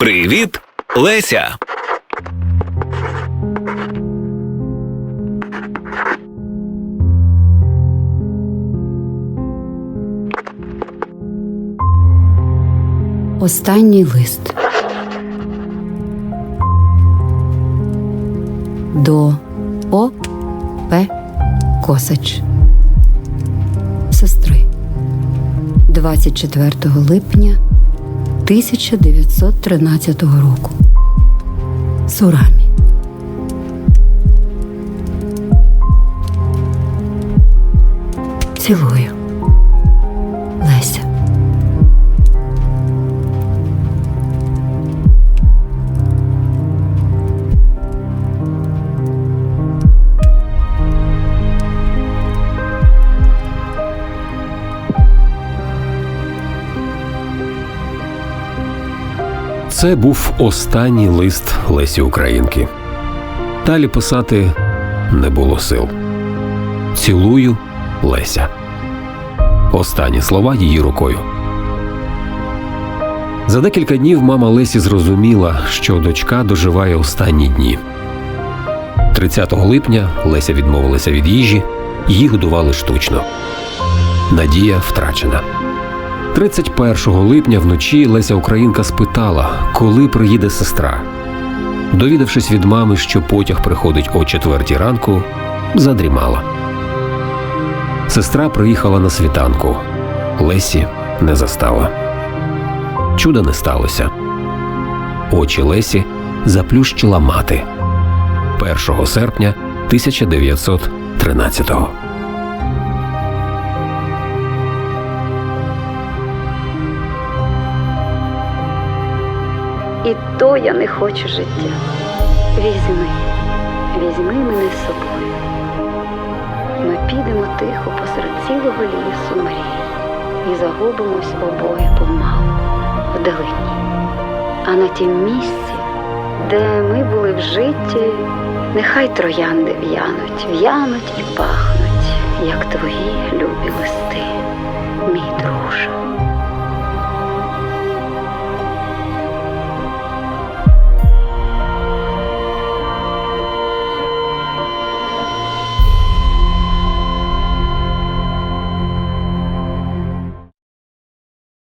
Привіт, Леся. Останній лист. До О. П. Косач. Сестри. 24 липня 1913 року. Сурамі. Цілую. Це був останній лист Лесі Українки. Далі писати не було сил. Цілую Леся. Останні слова її рукою. За декілька днів мама Лесі зрозуміла, що дочка доживає останні дні. 30 липня Леся відмовилася від їжі, її годували штучно. Надія втрачена. 31 липня вночі Леся Українка спитала, коли приїде сестра. Довідавшись від мами, що потяг приходить о четвертій ранку, задрімала. Сестра приїхала на світанку. Лесі не застала. Чуда не сталося. Очі Лесі заплющила мати 1 серпня 1913-го. І то я не хочу життя. Візьми, візьми мене з собою. Ми підемо тихо посеред цілого лісу мрій і загубимось обоє помалу вдалині. А на тім місці, де ми були в житті, нехай троянди в'януть, в'януть і пахнуть, як твої.